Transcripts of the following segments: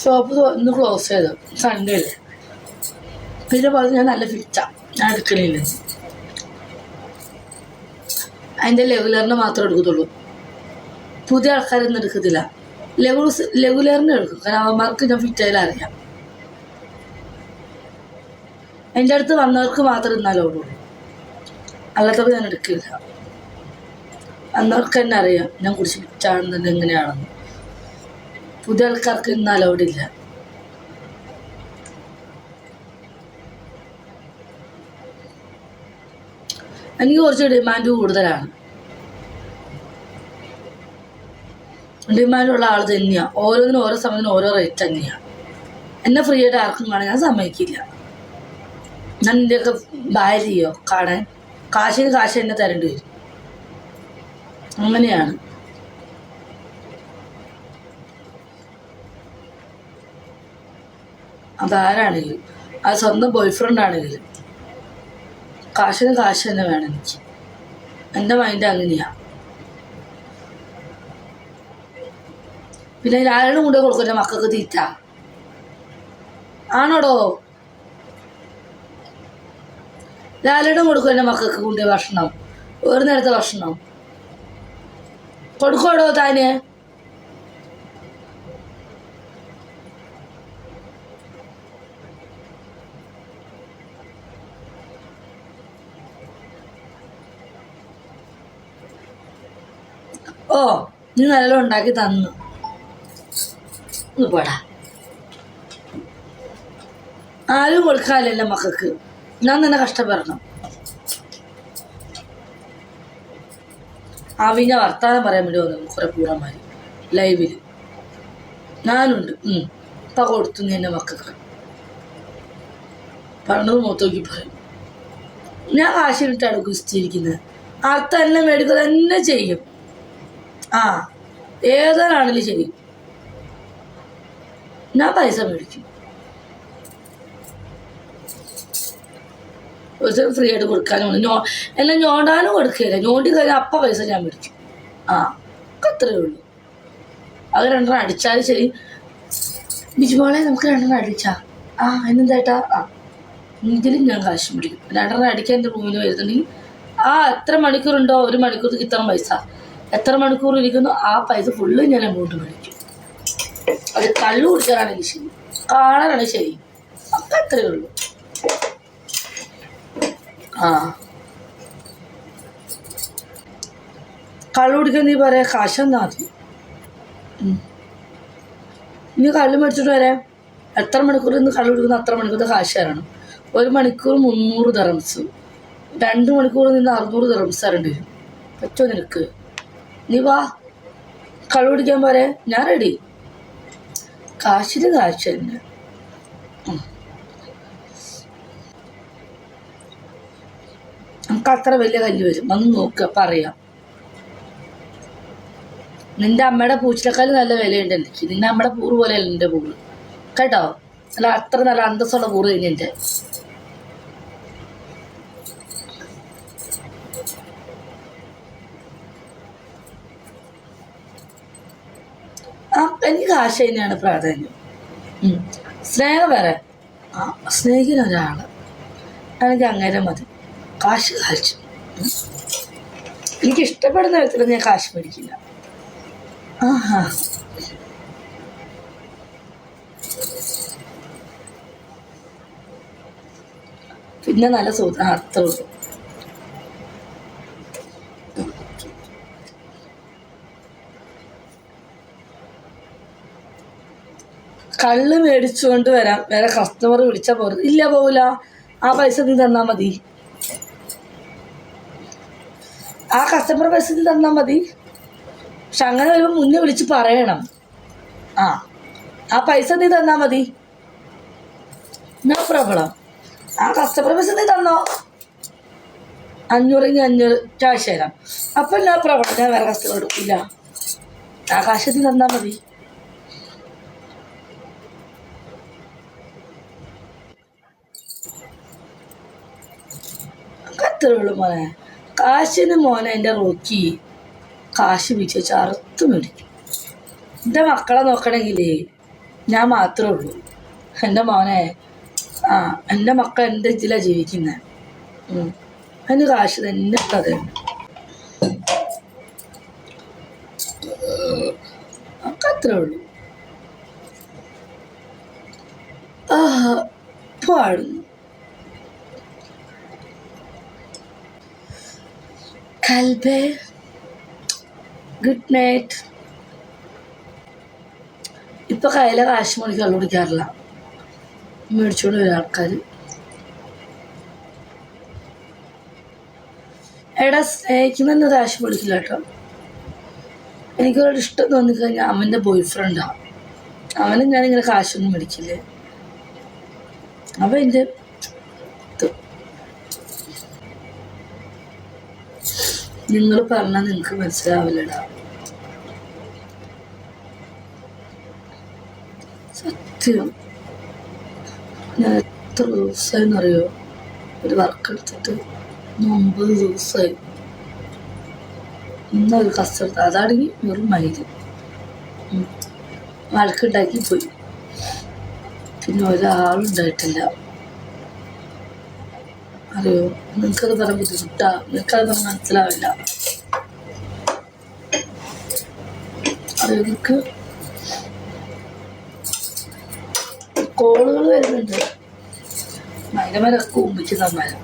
Shop ഒന്ന് close ചെയ്തു. Sunday പിന്നെ പറഞ്ഞു ഞാൻ നല്ല ഫിറ്റാ ഞാൻ എടുക്കണില്ല. അതിന്റെ ലെഗുലറിന് മാത്രമേ എടുക്കത്തുള്ളൂ. പുതിയ ആൾക്കാരൊന്നും എടുക്കത്തില്ല. ലെഗുലസ് ലഘുലറിന് എടുക്കും. കാരണം അവന്മാർക്ക് ഞാൻ ഫിറ്റായാലും അറിയാം. എന്റെ അടുത്ത് വന്നവർക്ക് മാത്രം ഇന്നാലേ അല്ലാത്തവർ ഞാൻ എടുക്കില്ല. വന്നവർക്ക് തന്നെ അറിയാം. ഞാൻ കുറിച്ച് ഫിറ്റാണെന്നുണ്ട് എങ്ങനെയാണെന്ന്. പുതിയ ആൾക്കാർക്ക് ഇന്ന് അലൗഡ് ഇല്ല എനിക്ക് കുറച്ച് ഡിമാൻഡ് കൂടുതലാണ്. ഡിമാൻഡുള്ള ആൾ തന്നെയാണ് ഓരോന്നിനും ഓരോ സമയത്തിനും ഓരോ റേറ്റ് തന്നെയാണ് എന്നെ ഫ്രീ ആയിട്ട് ആർക്കും കാണാൻ ഞാൻ സമ്മതിക്കില്ല. ഞാൻ എന്റെയൊക്കെ ഭാര്യയോ കാണാൻ. കാശിന് കാശ് എന്നെ തരേണ്ടി വരും. അങ്ങനെയാണ്. അതാരാണെങ്കിലും അത് സ്വന്തം ബോയ് ഫ്രണ്ട് ആണെങ്കിലും കാശിന് കാശ് തന്നെ വേണം എനിക്ക്. എന്റെ മൈൻഡ് അങ്ങനെയാ. പിന്നെ ലാലിനും കൂടെ എന്റെ മക്കൾക്ക് തീറ്റ. ആണോടോ? ലാലിനും കൊടുക്കും എന്റെ മക്കൾക്ക് കൊണ്ട് ഭക്ഷണം. ഒരു നേരത്തെ ഭക്ഷണം. കൊടുക്കോടോ താന്? ഓ നീ നല്ല ഉണ്ടാക്കി തന്നു. പോടാ. ആരും കൊടുക്കാനല്ല മക്കൾക്ക്. ഞാൻ തന്നെ കഷ്ടപ്പെടണം. ആവിഞ്ഞ വർത്താനം പറയാൻ വേണ്ടി വന്നു. കുറെ പൂർണമാര് ലൈവിൽ ഞാനുണ്ട്. ഉം. ഇപ്പൊ കൊടുത്തു നീ എന്റെ മക്കൾക്ക്. പറഞ്ഞത് മുഖത്തോക്കി പറയും. ഞാൻ കാശിനിട്ടാണ് കുസ്തിയിരിക്കുന്നത് ആ തന്നെ മേടിക്കുക തന്നെ ചെയ്യും. ആ ഏതൊരാണെങ്കിലും ശരി. ഞാൻ പൈസ മേടിക്കും. പൈസ ഫ്രീ ആയിട്ട് കൊടുക്കാനും ഞോ എന്നെ ഞോണ്ടാനും കൊടുക്കില്ല ഞോണ്ടി കഴിഞ്ഞാൽ അപ്പ പൈസ ഞാൻ മേടിക്കും. ആ അത്രയേ ഉള്ളൂ. അത് രണ്ടെണ്ണം അടിച്ചാലും ശരി. ബിജുമോളെ നമുക്ക് രണ്ടെണ്ണം അടിച്ചാ. ആ എന്നെന്തായിട്ടാ ആ ഇതിലും ഞാൻ കാശ് മേടിക്കും. രണ്ടെണ്ണം അടിക്കാൻ എന്റെ റൂമിൽ വരുന്നുണ്ടെങ്കിൽ ആ എത്ര മണിക്കൂറുണ്ടോ? ഒരു മണിക്കൂർ ഇത്ര പൈസ. എത്ര മണിക്കൂർ ഇരിക്കുന്നു? ആ പൈസ ഫുള്ള് ഞാൻ അങ്ങോട്ട് മേടിക്കും. അത് കള്ളു കുടിക്കാനാണെങ്കിൽ ശരി കാണാനാണെങ്കിൽ ശരി. അപ്പം അത്രയേ ഉള്ളൂ. ആ. കള്ളു കുടിക്കാൻ നീ പറയാ കാശെന്നാ. ഇനി കള്ളു മേടിച്ചിട്ട് വരാം? എത്ര മണിക്കൂർ ഇന്ന് കള്ളു കുടിക്കുന്ന അത്ര മണിക്കൂർ കാശ് തരണം. ഒരു മണിക്കൂർ മുന്നൂറ് തെറംസ് രണ്ട് മണിക്കൂർ നിന്ന് അറുന്നൂറ് തെറംസ് തരേണ്ടി വരും. പറ്റുമോ നിനക്ക്? നീ വാ. കള്ളു കുടിക്കാൻ പോരെ. ഞാൻ റെഡി കാശിന് കാശ് തന്നെ. നമുക്ക് അത്ര വലിയ കല്ല് വരും. വന്ന് നോക്കുക അപ്പം അറിയാം. നിന്റെ അമ്മയുടെ പൂച്ചിലേക്കാൾ നല്ല വിലയുണ്ട് എനിക്ക്. നിന്റെ അമ്മയുടെ പൂറ് പോലെയല്ല എന്റെ പൂറ് കേട്ടോ? അല്ല അത്ര നല്ല അന്തസ്സുള്ള പൂറ് കഴിഞ്ഞ എന്റെ ആ തന്നെയാണ് പ്രാധാന്യം. സ്നേഹം വേറെ. ആ സ്നേഹിക്കുന്ന ഒരാൾ എനിക്ക് അങ്ങനെ മതി. കാശ് കാശ് എനിക്ക് ഇഷ്ടപ്പെടുന്ന വിധത്തിൽ ഞാൻ കാശ് മേടിക്കില്ല. ആഹാ. പിന്നെ നല്ല സുഹൃത്ത് കള്ള് മേടിച്ചുകൊണ്ട് വരാം. വേറെ കസ്റ്റമർ വിളിച്ചാൽ പോരുത്. ഇല്ല പോവില്ല ആ പൈസ നീ തന്നാൽ മതി. ആ കസ്റ്റമർ പൈസ നീ തന്നാൽ മതി. പക്ഷെ അങ്ങനെ വരുമ്പോൾ മുന്നേ വിളിച്ച് പറയണം. ആ. ആ പൈസ നീ തന്നാൽ മതി. No problem? ആ കസ്റ്റമർ പൈസ നീ തന്നോ? അഞ്ഞൂറെങ്കിൽ അഞ്ഞൂറ് ക്യാഷ് തരാം. അപ്പം ഞാൻ പ്രോബ്ലം? ഞാൻ വേറെ കസ്റ്റമർ കൊടുക്കില്ല ആ കാശ് നീ തന്നാൽ മതി. അത്രേ ഉള്ളൂ മോനെ. കാശിന് മോനെ എന്റെ റോക്കി. കാശ് വിച്ച് അറുത്ത് മേടിക്കും. എന്റെ മക്കളെ നോക്കണമെങ്കിലേ ഞാൻ മാത്രമേ ഉള്ളൂ. എന്റെ മോനെ ആ എന്റെ മക്കൾ എന്റെ ഇതിലാണ് ജീവിക്കുന്നത് അതിന് കാശ് തന്നെ കഥ അത്രേ ഉള്ളൂ. ആ പാടുന്നു. കൽബേ. Good night. ഇപ്പൊ കയ്യിലെ കാശ് മണിക്ക് കള്ളു കുടിക്കാറില്ല മേടിച്ചോണ്ട് വരും ആൾക്കാർ എടാ സ്നേഹിക്കുന്ന കാശ് മേടിക്കില്ല കേട്ടോ. എനിക്കൊരു ഇഷ്ടം തോന്നിക്കഴിഞ്ഞാൽ അവന്റെ ബോയ് ഫ്രണ്ടാണ് അവനും ഞാനിങ്ങനെ കാശൊന്നും മേടിക്കില്ലേ. അപ്പം എന്റെ നിങ്ങൾ പറഞ്ഞാൽ നിങ്ങൾക്ക് മനസ്സിലാവില്ലടാ. സത്യം. ഞാൻ എത്ര ദിവസമായെന്ന് അറിയോ ഒരു വർക്ക് എടുത്തിട്ട് ഒമ്പത് ദിവസമായി ഇന്നൊരു കസ്റ്റർ അതാണെങ്കിൽ വെറും മൈൽ. വഴക്കുണ്ടാക്കി പോയി. പിന്നെ ഒരാളുണ്ടായിട്ടില്ല. അറിയോ നിനക്കത് പറയാൻ ബുദ്ധിമുട്ടാ. നിനക്കത് പറഞ്ഞ മനസ്സിലാവില്ല. അറിയോ നിനക്ക് കോളുകൾ വരുന്നുണ്ട്. മരമരൊക്കെ കുമ്പിച്ച് തന്നാലും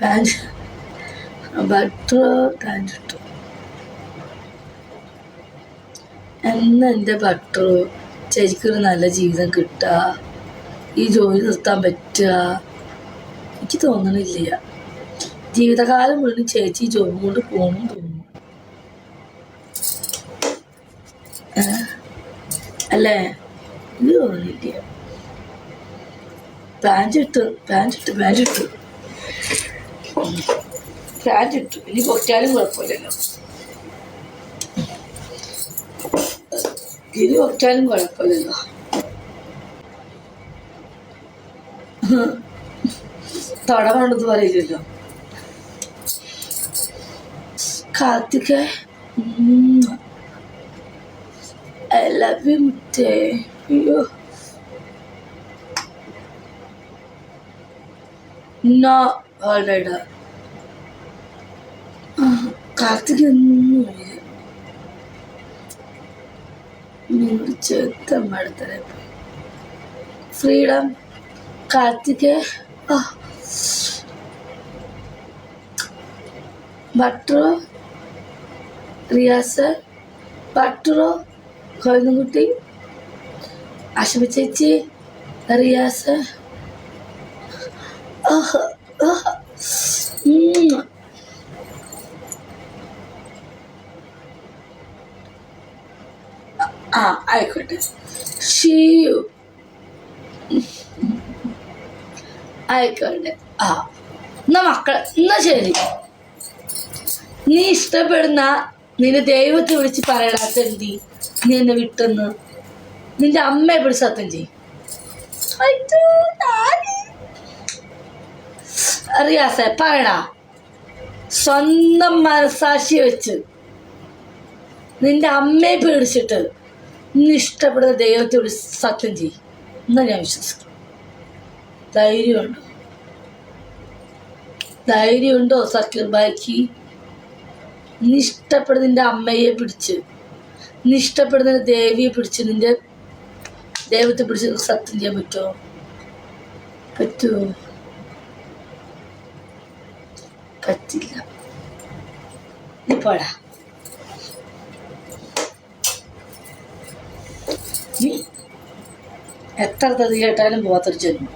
പാന്റ് ബട്ടർ പാന്റ് ഇട്ടു ബട്ടർ. ചേച്ചിക്കൊരു നല്ല ജീവിതം കിട്ടുക. ഈ ജോലി നിർത്താൻ പറ്റുക. എനിക്ക് തോന്നണില്ല. ജീവിതകാലം മുഴുവൻ ചേച്ചി ഈ ജോലി കൊണ്ട് പോകണം തോന്നുന്നു? അല്ലേ? ഇത് തോന്നുന്നില്ല പാന്റിട്ട് പാന്റിട്ട് പാന്റിട്ട് പാന്റിട്ടു ഇനി പൊറ്റാലും കുഴപ്പമില്ലല്ലോ. ഇനി പൊട്ടിയാലും കുഴപ്പമില്ലല്ലോ. തട വേണ്ടത് പറയില്ലല്ലോ Karthika I love you Karthika ഒന്നും നിങ്ങൾ ചെത്തമ്മടുത്തരെ ഫ്രീഡം കാർത്തിക് ബട്ടറോ റിയാസ് ബട്ടറോ കൊയന്നുകുട്ടി അശമ ചേച്ചി റിയാസ്. ആ ആയിക്കോട്ടെ. ഷിയു ആയിക്കോട്ടെ. ആ എന്നാ മക്കൾ എന്നാ ശരി. നീ ഇഷ്ടപ്പെടുന്ന നിന്റെ ദൈവത്തെ വിളിച്ച് പറയടാത്ത എന്തി നീ എന്നെ വിട്ടെന്ന്. നിന്റെ അമ്മയെ പിടിച്ച് സത്യം ചെയ്യും. അറിയാസേ പറയടാ. സ്വന്തം മനസാക്ഷി വെച്ച് നിന്റെ അമ്മയെ പേടിച്ചിട്ട് നീ ഇഷ്ടപ്പെടുന്ന ദൈവത്തെ ഒരു സത്യം ചെയ്യും. എന്നാ ഞാൻ വിശ്വസിക്കും. ധൈര്യമുണ്ടോ? ധൈര്യമുണ്ടോ സത്യം ബാക്കി? നീ അമ്മയെ പിടിച്ച് നീ ഇഷ്ടപ്പെടുന്ന ദേവിയെ പിടിച്ച് നിന്റെ ദൈവത്തെ പിടിച്ച് സത്യം ചെയ്യാൻ പറ്റുമോ? പറ്റുമോ? പറ്റില്ല. നീ എത്ര തതി കേട്ടാലും പോവാത്തൊരു ജന്മം.